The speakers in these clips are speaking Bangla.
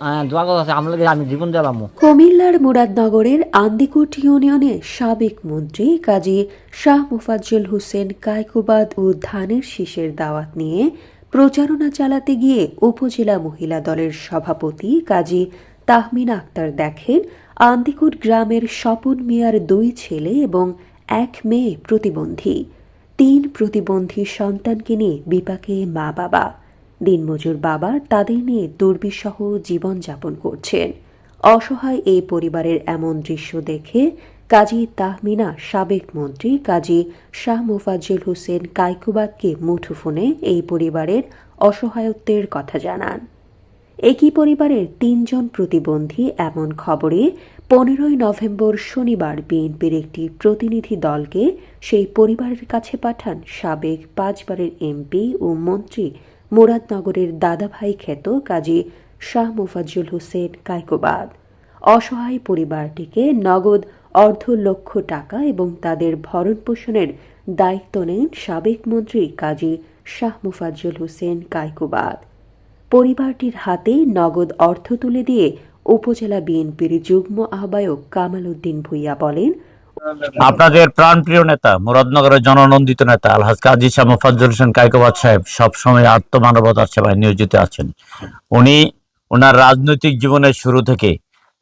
হ্যাঁ কুমিল্লার মুরাদনগরের আন্দিকুট ইউনিয়নে সাবেক মন্ত্রী কাজী শাহ মুফাজ্জল হোসেন কায়কুবাদ ও ধানের শীষের দাওয়াত নিয়ে প্রচারণা চালাতে গিয়ে উপজেলা মহিলা দলের সভাপতি কাজী তাহমিনা আক্তার দেখেন, আন্দিকুট গ্রামের স্বপন মিয়ার দুই ছেলে এবং এক মেয়ে প্রতিবন্ধী। তিন প্রতিবন্ধী সন্তানকে নিয়ে বিপাকে মা বাবা দিনমজুর বাবা তাদের নিয়ে দুর্বিষহ জীবনযাপন করছেন। অসহায় এই পরিবারের এমন দৃশ্য দেখে কাজী তাহমিনা সাবেক মন্ত্রী কাজী শাহ মোফাজ্জল হোসেন কাইকুবাদকে মুঠোফোনে এই পরিবারের অসহায়ত্বের কথা জানান। একই পরিবারের তিনজন প্রতিবন্ধী এমন খবরে পনেরোই নভেম্বর শনিবার বিএনপির একটি প্রতিনিধি দলকে সেই পরিবারের কাছে পাঠান সাবেক পাঁচবারের এমপি ও মন্ত্রী মুরাদনগরের দাদাভাই খ্যাত কাজী শাহ মোফাজ্জল হোসেন কায়কোবাদ। অসহায় পরিবারটিকে নগদ অর্ধ লক্ষ টাকা এবং তাদের ভরণ পোষণের দায়িত্ব নেন সাবেক মন্ত্রী কাজী শাহ মুফাজ্জল হোসেন কায়কোবাদ। পরিবারটির হাতে নগদ অর্থ তুলে দিয়ে উপজেলা বিএনপির যুগ্ম আহ্বায়ক কামাল উদ্দিন ভুইয়া বলেন আপনাদের প্রাণপ্রিয় নেতা, মুরাদনগরের জননন্দিত নেতা, আলহাজ কাজী শাহ মোফাজ্জল হোসেন কায়কোবাদ সাহেব সবসময় আত্মমানবতার সেবায় নিয়োজিত আছেন। উনি ওনার রাজনৈতিক জীবনের শুরু থেকে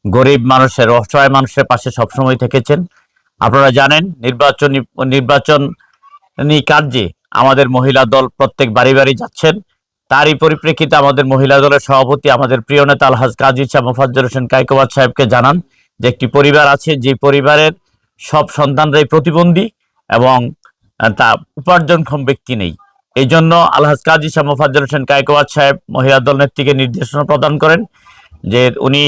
গরিব মানুষের, অসহায় মানুষের পাশে সবসময় থেকেছেন। আপনারা জানেন, নির্বাচনী নির্বাচনী কার্যে আমাদের মহিলা দল প্রত্যেক বাড়ি বাড়ি যাচ্ছেন। তারই পরিপ্রেক্ষিতে আমাদের মহিলা দলের সভাপতি আমাদের প্রিয় নেতা, আলহাজ কাজী শাহ মোফাজ্জল হোসেন কায়কোবাদ সাহেবকে জানান যে একটি পরিবার আছে, যে পরিবারের সব সন্তানরাই প্রতিবন্ধী এবং তা উপার্জনক্ষম ব্যক্তি নেই। এই জন্য আলহাজ কাজী শাহ মোফাজ্জল হোসেন কায়কোয়াদ সাহেব মহিলা দল নেত্রীকে নির্দেশনা প্রদান করেন যে উনি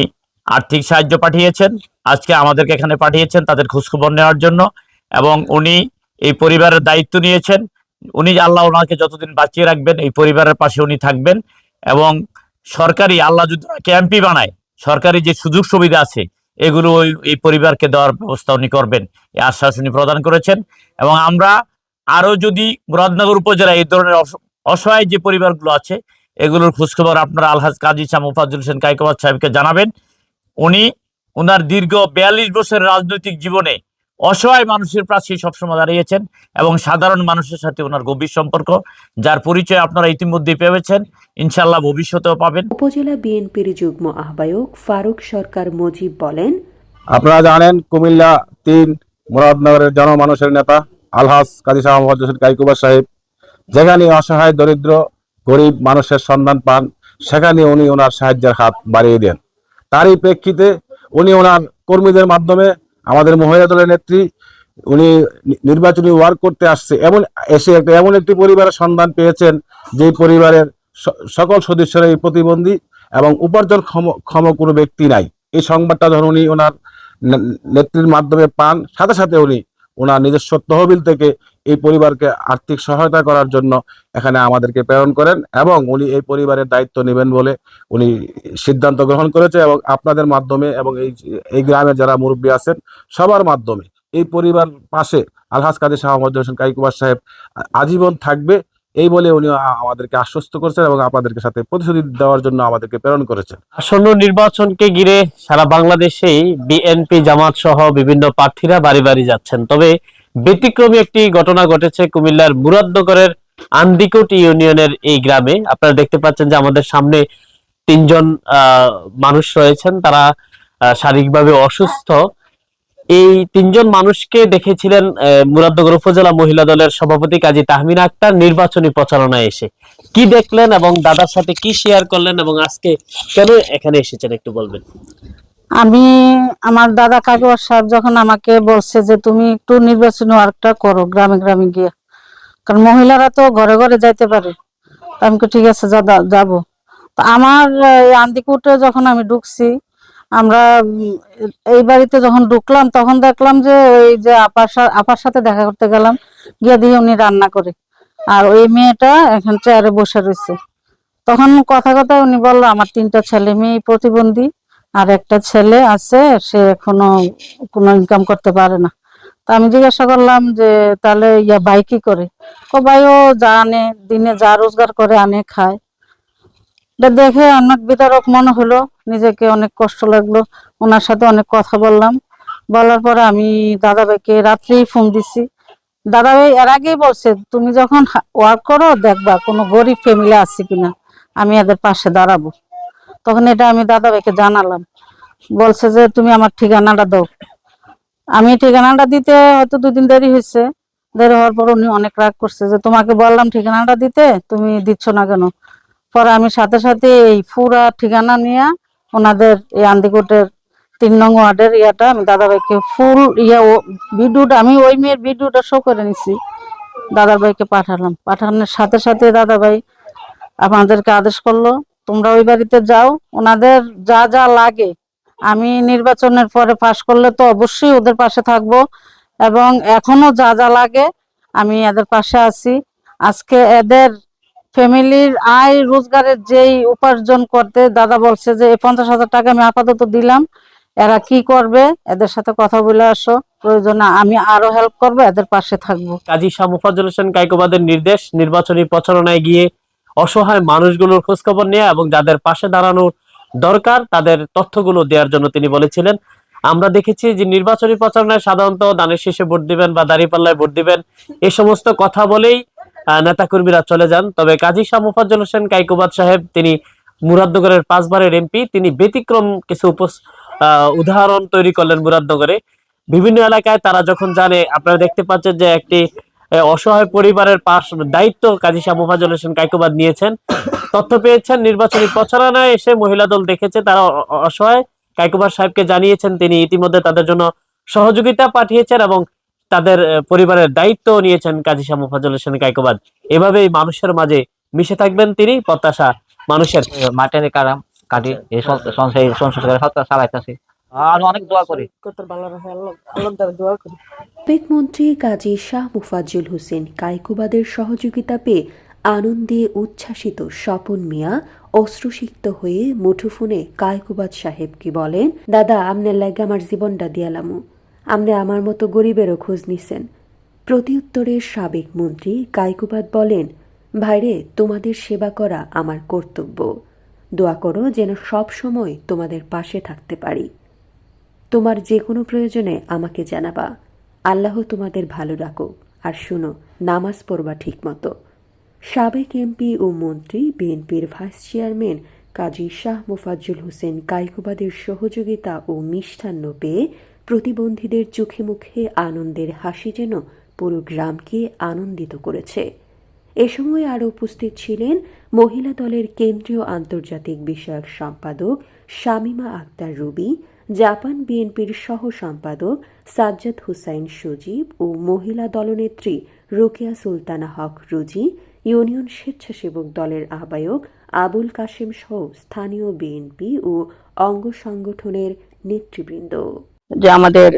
আর্থিক সাহায্য পাঠিয়েছেন, আজকে আমাদেরকে এখানে পাঠিয়েছেন তাদের খোঁজখবর নেওয়ার জন্য এবং উনি এই পরিবারের দায়িত্ব নিয়েছেন। উনি আল্লাহ ওনাকে যতদিন বাঁচিয়ে রাখবেন, এই পরিবারের পাশে উনি থাকবেন এবং সরকারি আল্লাহ যদি ওনাকে এমপি বানায়, সরকারি যে সুযোগ সুবিধা আছে এগুলো ওই, এই পরিবারকে দেওয়ার ব্যবস্থা উনি করবেন। এই আশ্বাস উনি প্রদান করেছেন। এবং আমরা আরও যদি মুরাদনগর উপজেলায় এই ধরনের অস- অসহায় যে পরিবারগুলো আছে, এগুলোর খোঁজখবর আপনারা আলহাজ কাজী শাহ মুফাজুল হোসেন কাইকবাদ সাহেবকে জানাবেন। উনি ওনার দীর্ঘ বিয়াল্লিশ বছরের রাজনৈতিক জীবনে অসহায় মানুষের পাশে সবসময় দাঁড়িয়েছেন এবং সাধারণ মানুষের সাথে ওনার গভীর সম্পর্ক যার পরিচয় আপনারা ইতিমধ্যেই পেয়েছেন। ইনশাল্লাহ ভবিষ্যতেও পাবেন। উপজেলা বিএনপির যুগ্ম আহ্বায়ক ফারুক সরকার মুজিব বলেন আপনারা জানেন কুমিল্লা তিন মুরাদনগরের জনমানুষের নেতা আলহাস কাজী শাহ মোহাম্মদ হোসেন কাইকুবা সাহেব যেখানে অসহায় দরিদ্র গরিব মানুষের সন্ধান পান সেখানে উনি ওনার সাহায্যের হাত বাড়িয়ে দেন। তারই প্রেক্ষিতে উনি ওনার কর্মীদের মাধ্যমে আমাদের মহিলা দলের নেত্রী, উনি নির্বাচনী ওয়ার্ক করতে আসছে এমন এসে একটা এমন একটি পরিবারের সন্ধান পেয়েছেন যে পরিবারের সকল সদস্যরা এই প্রতিবন্ধী এবং উপার্জন ক্ষম কোনো ব্যক্তি নাই। এই সংবাদটা ধরুন উনি ওনার নেত্রীর মাধ্যমে পান, সাথে সাথে উনি ওনার নিজস্ব তহবিল থেকে এই পরিবারকে আর্থিক সহায়তা করার জন্য এখানে আমাদেরকে প্রেরণ করেন এবং উনি এই পরিবারের দায়িত্ব নেবেন বলে উনি সিদ্ধান্ত গ্রহণ করেছে এবং আপনাদের মাধ্যমে এবং এই এই গ্রামের যারা মুরব্বী আছেন সবার মাধ্যমে এই পরিবার পাশে আলহাজ কাদের শাহ মোহাম্মদ হোসেন কাইকুবার সাহেব আজীবন থাকবে। এই বলে উনি আমাদেরকে আশ্বস্ত করেছেন এবং আপনাদেরকে সাথে প্রতিশ্রুতি দেওয়ার জন্য আমাদেরকে প্রেরণ করেছেন। আসন্ন নির্বাচনকে ঘিরে সারা বাংলাদেশেই বিএনপি জামাত সহ বিভিন্ন প্রার্থীরা বাড়ি বাড়ি যাচ্ছেন। তবে ব্যতিক্রমী একটি ঘটনা ঘটেছে কুমিল্লার মুরাদনগরের আন্দিকোট ইউনিয়নের এই গ্রামে। আপনারা দেখতে পাচ্ছেন যে আমাদের সামনে তিনজন মানুষ রয়েছেন। তারা শারীরিকভাবে অসুস্থ। এই তিনজন মানুষকে দেখেছিলেন মুরাদনগর উপজেলা মহিলা দলের সভাপতি কাজী তাহমিনা আক্তার নির্বাচনী প্রচারণায় এসে। কি দেখলেন এবং দাদার সাথে কি শেয়ার করলেন এবং আজকে কেন এখানে এসেছেন একটু বলবেন? আমি আমার দাদা কাকুয়ার সাহেব যখন আমাকে বলছে যে তুমি একটু নির্বাচনী ওয়ার্কটা করো গ্রামে গ্রামে গিয়ে, কারণ মহিলারা তো ঘরে ঘরে যাইতে পারে। আমি ঠিক আছে যাব। তো আমার আন্দিকুটে যখন আমি ঢুকছি, আমরা এই বাড়িতে যখন ঢুকলাম, তখন দেখলাম যে ওই যে আপার আপার সাথে দেখা করতে গেলাম, গিয়ে দিয়ে উনি রান্না করে। আর ওই মেয়েটা এখন চেয়ারে বসে রয়েছে। তখন কথা কথা উনি বলল, আমার তিনটা ছেলে মেয়ে প্রতিবন্ধী। আর একটা ছেলে আছে, সে এখনও কোনো ইনকাম করতে পারে না। তা আমি জিজ্ঞাসা করলাম যে, তাহলে ইয়া ভাই কি করে? ও ভাই, ও যা আনে, দিনে যা রোজগার করে আনে, খায়। দেখে অনেক বিতারক মনে হলো, নিজেকে অনেক কষ্ট লাগল। ওনার সাথে অনেক কথা বললাম। বলার পরে আমি দাদা ভাইকে রাত্রেই ফোন দিছি। দাদা ভাই এর আগেই বলছে, তুমি যখন ওয়ার্ক করো, দেখবা কোনো গরিব ফ্যামিলি আছে কিনা, আমি এদের পাশে দাঁড়াবো। তখন এটা আমি দাদা ভাইকে জানালাম। বলছে যে, তুমি আমার ঠিকানাটা দাও। আমি ঠিকানাটা দিতে হয়তো দুদিন দেরি হয়েছে। দেরি হওয়ার পর উনি অনেক রাগ করছে যে, তোমাকে বললাম ঠিকানাটা দিতে, তুমি দিচ্ছ না কেন? পরে আমি সাথে সাথে এই পুরা ঠিকানা নিয়ে ওনাদের এই আন্দিকোটের তিন নং ওয়ার্ডের ইয়াটা আমি দাদাভাইকে ফুল ইয়া ভিডিওটা, আমি ওই মেয়ের ভিডিওটা শো করে নিছি। দাদাভাইকে পাঠালাম। পাঠানোর সাথে সাথে দাদাভাই আমাদেরকে আদেশ করল তোমরা ওই বাড়িতে যাও, ওনাদের যা যা লাগে। আমি নির্বাচনের পরে পাশ করলে তো অবশ্যই ওদের পাশে থাকব। এবং এখনও যা যা লাগে, আমি এদের পাশে আছি। আজকে এদের ফ্যামিলির আয় রোজগারের যেই উপার্জন করতে দাদা বলছে যে পঞ্চাশ হাজার টাকা আমি আপাতত দিলাম। এরা কি করবে? এদের সাথে কথা বলে আসো। প্রয়োজনে আমি আরও হেল্প করব, এদের পাশে থাকব। কাজী শাহ মুফাজ্জল হোসেন কাইকোবাদের নির্দেশ, নির্বাচনী প্রচারণায় গিয়ে অসহায় মানুষগুলোর খোঁজখবর নেওয়া এবং যাদের পাশে দাঁড়ানোর দরকার, তাদের তথ্যগুলো দেওয়ার জন্য তিনি বলেছিলেন। আমরা দেখেছি যে নির্বাচনী প্রচারণায় সাধারণত দানের শেষে ভোট দিবেন বা দাঁড়িপাল্লায় ভোট দিবেন, এ সমস্ত কথা বলেই নেতাকর্মীরা চলে যান। তবে কাজী শাহ মুফাজ্জল হোসেন, কাইকোবাদ সাহেব, তিনি মুরাদনগরের পাঁচবারের এমপি, তিনি ব্যতিক্রম কিছু উদাহরণ তৈরি করলেন মুরাদনগরে। বিভিন্ন এলাকায় তারা যখন জানে, আপনারা দেখতে পাচ্ছেন যে একটি অসহায় পরিবারের পাশ দায়িত্ব কাজী শাহ মুফাজ্জল হোসেন কাইকোবাদ নিয়েছেন। তথ্য পেয়েছেন, নির্বাচনী প্রচারণায় এসে মহিলা দল দেখেছে তারা অসহায়। কাইকোবার সাহেবকে জানিয়েছেন, তিনি ইতিমধ্যে তাদের জন্য সহযোগিতা পাঠিয়েছেন এবং তাদের পরিবারের দায়িত্ব নিয়েছেন কাজী শাহ মুফাজ্জল হোসেন কাইকোবাদ। এভাবেই মানুষের মাঝে মিশে থাকবেন তিনি, প্রত্যাশা মানুষের। মাঠের কারাম কাটি সংসার সংসার চালাইতেছি। আর অনেক দোয়া করি। সাবেক মন্ত্রী কাজী শাহ মুফাজ্জুল হোসেন কাইকুবাদের সহযোগিতা পেয়ে আনন্দে উচ্ছ্বাসিত স্বপন মিয়া অশ্রুসিক্ত হয়ে মুঠোফোনে কায়কুবাদ সাহেবকে বলেন দাদা আমনের লাগে আমার জীবনটা দিয়ালামু আমনে আমার মতো গরিবেরও খোঁজ নিছেন। প্রতিউত্তরে সাবেক মন্ত্রী কায়কুবাদ বলেন ভাইরে তোমাদের সেবা করা আমার কর্তব্য। দোয়া করো যেন সব সময় তোমাদের পাশে থাকতে পারি। তোমার যে কোনো প্রয়োজনে আমাকে জানাবা। আল্লাহ তোমাদের ভালো রাখো আর শুনো, নামাজ পড়বা ঠিক মতো সাবেক এমপি ও মন্ত্রী, বিএনপির ভাইস চেয়ারম্যান কাজী শাহ মোফাজ্জুল হোসেন কাইকুবাদের সহযোগিতা ও মিষ্টান্ন পেয়ে প্রতিবন্ধীদের চোখে মুখে আনন্দের হাসি যেন পুরো গ্রামকে আনন্দিত করেছে। এ সময় আরও উপস্থিত ছিলেন মহিলা দলের কেন্দ্রীয় আন্তর্জাতিক বিষয়ক সম্পাদক শামিমা আক্তার রুবি, জাপান বিএনপির সহ সম্পাদক সাজ্জাদ হুসাইন সজীব ও মহিলা দলনেত্রী রোকেয়া সুলতানা হক রুজি, ইউনিয়ন স্বেচ্ছাসেবক দলের আহ্বায়ক আবুল কাশেম সহ স্থানীয় বিএনপি ও অঙ্গ সংগঠনের নেতৃবৃন্দ। যে আমাদের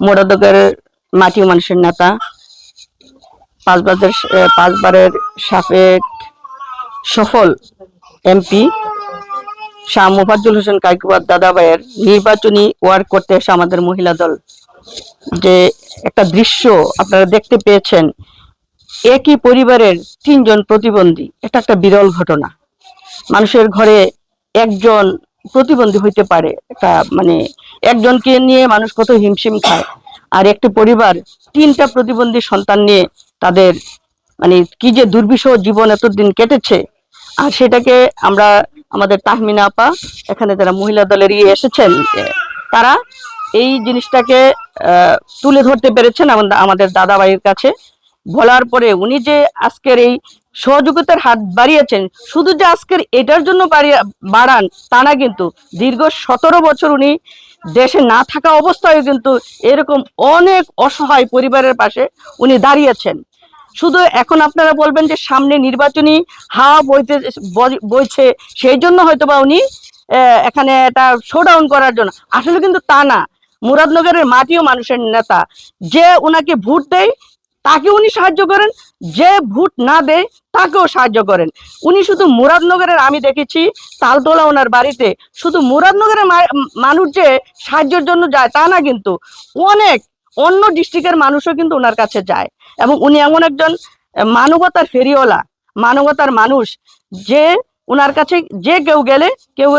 মোরাদকের মাটি মানুষের নেতা পাঁচবারের পাঁচবারের সাফেক সফল এমপি শাহ মুফাজ্জুল হোসেন কাইকুবাদ দাদাভাইয়ের নির্বাচনী ওয়ার্ক করতে এসে আমাদের মহিলা দল। যে একটা দৃশ্য আপনারা দেখতে পেয়েছেন, একই পরিবারের তিনজন প্রতিবন্ধী, এটা একটা বিরল ঘটনা। মানুষের ঘরে একজন প্রতিবন্ধী হইতে পারে একটা মানে একজনকে নিয়ে মানুষ কত হিমশিম খায়, আর একটি পরিবার তিনটা প্রতিবন্ধী সন্তান নিয়ে তাদের মানে কি যে দুর্বিষহ জীবন এতদিন কেটেছে, আর সেটাকে আমরা আমাদের তাহমিনা আপা, এখানে যারা মহিলা দলের ইয়ে এসেছেন তারা এই জিনিসটাকে তুলে ধরতে পেরেছেন আমাদের দাদাভাইয়ের কাছে। বলার পরে উনি যে আজকের এই সহযোগিতার হাত বাড়িয়েছেন, শুধু যে আজকের এটার জন্য বাড়ান তা না কিন্তু, দীর্ঘ সতেরো বছর উনি দেশে না থাকা অবস্থায় কিন্তু এরকম অনেক অসহায় পরিবারের পাশে উনি দাঁড়িয়েছেন। শুধু এখন আপনারা বলবেন যে সামনে নির্বাচনী হাওয়া বইতে বই- বইছে, সেই জন্য হয়তো বা উনি এখানে এটা শোডাউন করার জন্য। আসলে কিন্তু তা না। মুরাদনগরের মাটিও মানুষের নেতা। যে ওনাকে ভোট দেয়, তাকে উনি সাহায্য করেন। যে ভোট না দেয়, তাকেও সাহায্য করেন। উনি শুধু মুরাদনগরের, আমি দেখেছি, তালতলা ওনার বাড়িতে। শুধু মুরাদনগরের মানুষ যে সাহায্যের জন্য যায়, তা না কিন্তু। অনেক অন্য ডিস্ট্রিক্টের মানুষও কিন্তু ওনার কাছে যায়। এবং উনি এমন একজন মানবতার ফেরিওয়ালা মানবতার মানুষ যে ওনার কাছে যে কেউ গেলে কেউ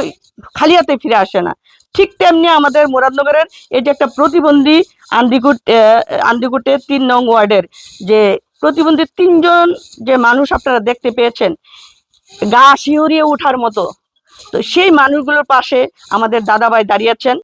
খালিয়াতে ফিরে আসে না। ঠিক তেমনি আমাদের মুরাদনগরের এই যে একটা প্রতিবন্ধী আন্দিকুট আহ, আন্দিকুটে তিন নং ওয়ার্ডের যে প্রতিবন্ধী তিনজন যে মানুষ আপনারা দেখতে পেয়েছেন গা শিহরিয়ে ওঠার মতো। তো সেই মানুষগুলোর পাশে আমাদের দাদাভাই দাঁড়িয়েছেন